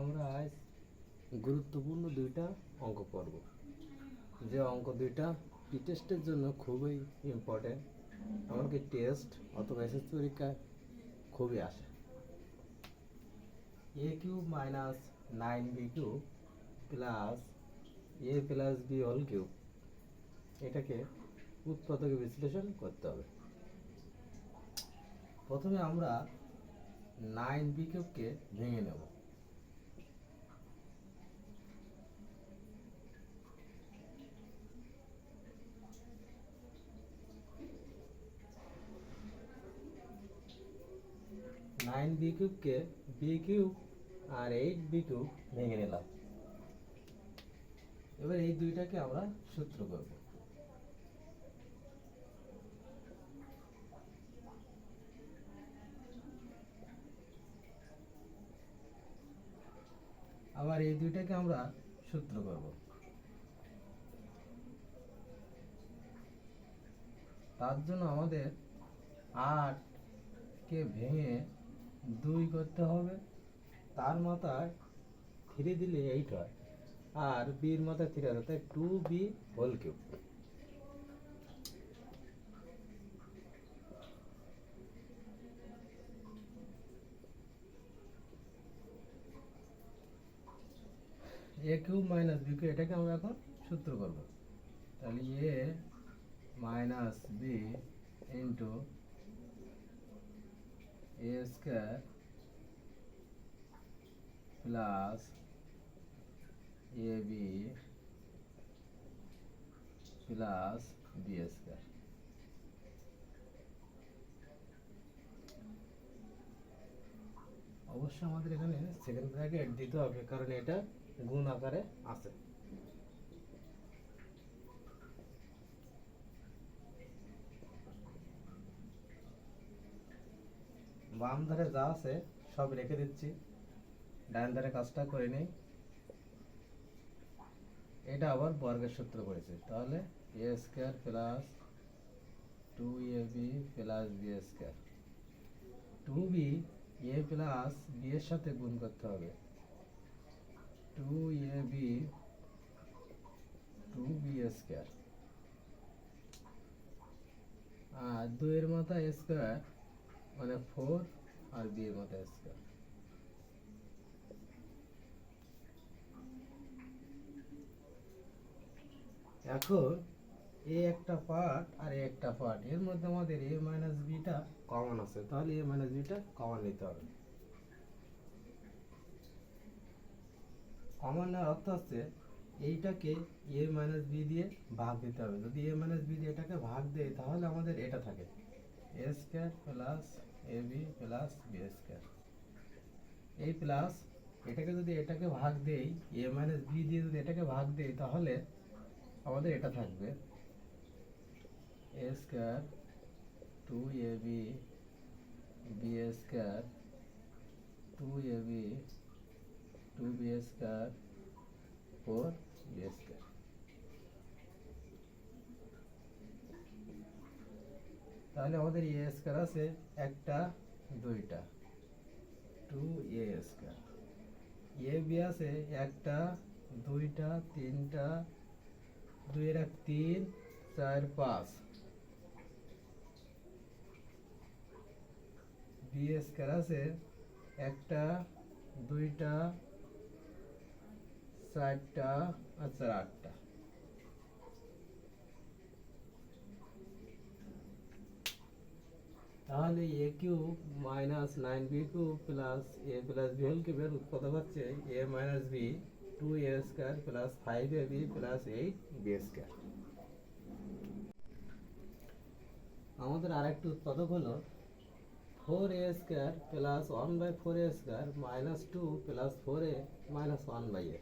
আমরা আজ গুরুত্বপূর্ণ দুইটা অঙ্ক করব যে অঙ্ক দুইটা টেস্টের জন্য খুবই ইম্পর্টেন্ট এমনকি টেস্ট অথবা এসএস পরীক্ষায় খুবই আসে। A cube minus nine B cube plus A plus B whole cube এটাকে উৎপাদকে বিশ্লেষণ করতে হবে। প্রথমে আমরা নাইন বি কিউবকে ভেঙে নেব। নাইন বি কিউবকে বি কিউব আর এইট বি কিউব ভেঙে নিলাম। এবার এই দুইটাকে আমরা সূত্র করব। আবার এই দুইটাকে আমরা সূত্র করব। তার জন্য আমাদের আট কে ভেঙে দুই করতে হবে। তার মাথায় থ্রি দিলে এইট হয়। আর বির মাথায় থ্রি হবে তাই two B whole cube. A cube minus B cube, এটাকে আমরা এখন সূত্র করব। তাহলে A minus B into A square plus A B plus B অবশ্যই আমাদের এখানে সেকেন্ড ব্র্যাকেট দিতে হবে, কারণ এটা গুণ আকারে আছে। বাম ধারে যা আছে, সব রেখে দিচ্ছি। ডান ধারে কাজটা করে নেই। এটা আবার বর্গের সূত্র করেছে তাহলে A square plus two A B plus B square two B A plus B এর সাথে গুণ করতে হবে। Two A B two B square আর দুইয়ের মাথা স্কোয়ার মানে ফোর আর বি এর মাথা স্কোয়ার এখন এ একটা পার্ট আর এ একটা পার্ট এর মধ্যে আমাদের এ মাইনাস বিটা কমন আছে, তাহলে এ মাইনাস বিটা কমন নিতে হবে। কমন নেওয়ার অর্থ হচ্ছে এইটাকে এ মাইনাস বি দিয়ে ভাগ দিতে হবে। যদি এ মাইনাস বি দিয়ে এটাকে ভাগ দেয়, তাহলে আমাদের এটা থাকে। A square plus A B plus B square এই প্লাস এটাকে যদি এটাকে ভাগ দেই এ মাইনাস বি দিয়ে যদি এটাকে ভাগ দেই, তাহলে আমাদের এটা থাকবে A square two A B B square two A B two B square four B square তাহলে আমাদের এ স্কোয়ার আছে একটা, দুইটা। Two A square. A B আছে একটা, দুইটা, তিনটা দুইয়ের এক তিন, চার পাঁচ। বি স্কোয়ার আছে একটা, দুইটা, চারটা আর চার আটটা। তাহলে A cube minus nine B cube plus A plus B whole কিউবের উৎপাদক হচ্ছে A minus B two A square plus five A B plus eight B square আমাদের আরেকটি উৎপাদক হলো four A square plus one by four A square minus two plus four A minus one by A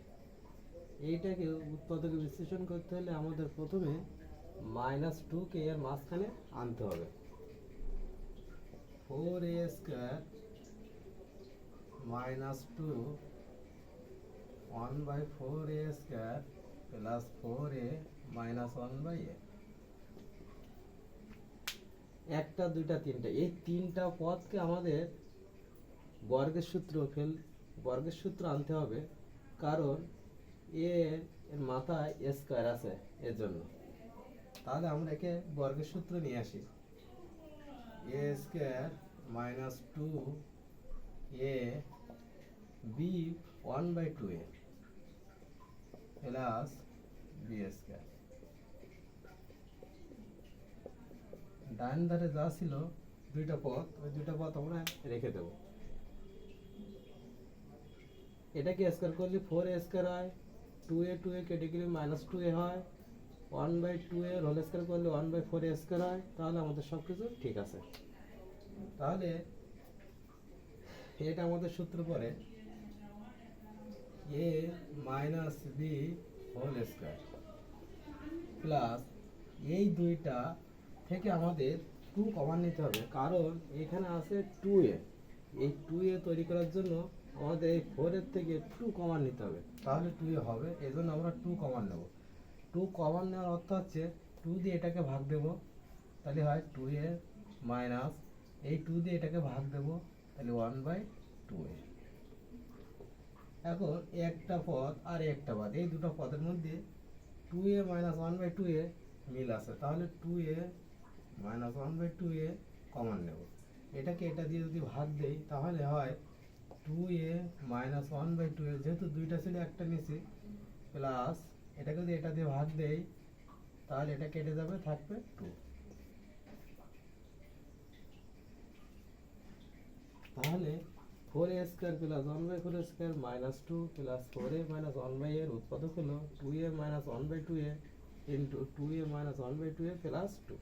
এইটাকে উৎপাদকে বিশ্লেষণ করতে হলে আমাদের প্রথমে মাইনাস টুকে এর মাঝখানে আনতে হবে। Four A square minus two one by four A square plus four A minus one by A একটা, দুইটা, তিনটা, এই তিনটা পদকে আমাদের বর্গের সূত্র ফেল, বর্গের সূত্র আনতে হবে, কারণ এ এর মাথায় স্কোয়ার আছে, এর জন্য। তাহলে আমরা একে বর্গের সূত্র নিয়ে আসি। A square minus two A B one by two A plus B square ডান ধারে যা ছিল, দুইটা পথ, ওই দুইটা পথ আমরা রেখে দেব। এটাকে স্কোয়ার করলে ফোর এ স্কোয়ার হয়? টু এ টু এ কেটে গেলে মাইনাস টু এ হয়? One by two A whole square করলে ওয়ান বাই ফোর স্কোয়ার হয়, তাহলে আমাদের সব কিছু ঠিক আছে। তাহলে এটা আমাদের সূত্র পরে A minus B whole square plus এই দুইটা থেকে আমাদের টু কমান নিতে হবে, কারণ এখানে আছে টু এ। এই টু এ তৈরি করার জন্য আমাদের এই ফোরের থেকে টু কমান নিতে হবে। তাহলে টু এ হবে এই জন্য আমরা টু কমান নেব। টু কমান নেওয়ার অর্থ হচ্ছে টু দিয়ে এটাকে ভাগ দেব। তাহলে হয় টু এ মাইনাস এই টু দিয়ে এটাকে ভাগ দেব। তাহলে ওয়ান বাই টু এ এখন একটা পদ আর একটা পদ, এই দুটো পদের মধ্যে two A minus one by two A মিল আছে। তাহলে two A minus one by two A common নেব। এটাকে এটা দিয়ে যদি ভাগ দেই, তাহলে হয় two A minus one by two A যেহেতু দুইটা ছিল, একটা নিচে প্লাস এটাকে যদি এটা দিয়ে ভাগ দেই, তাহলে এটা কেটে যাবে, থাকবে টু তাহলে four A square plus one by four square minus two plus four A minus one by এর উৎপাদক হলো two A minus one by two A into two A minus one by two A plus two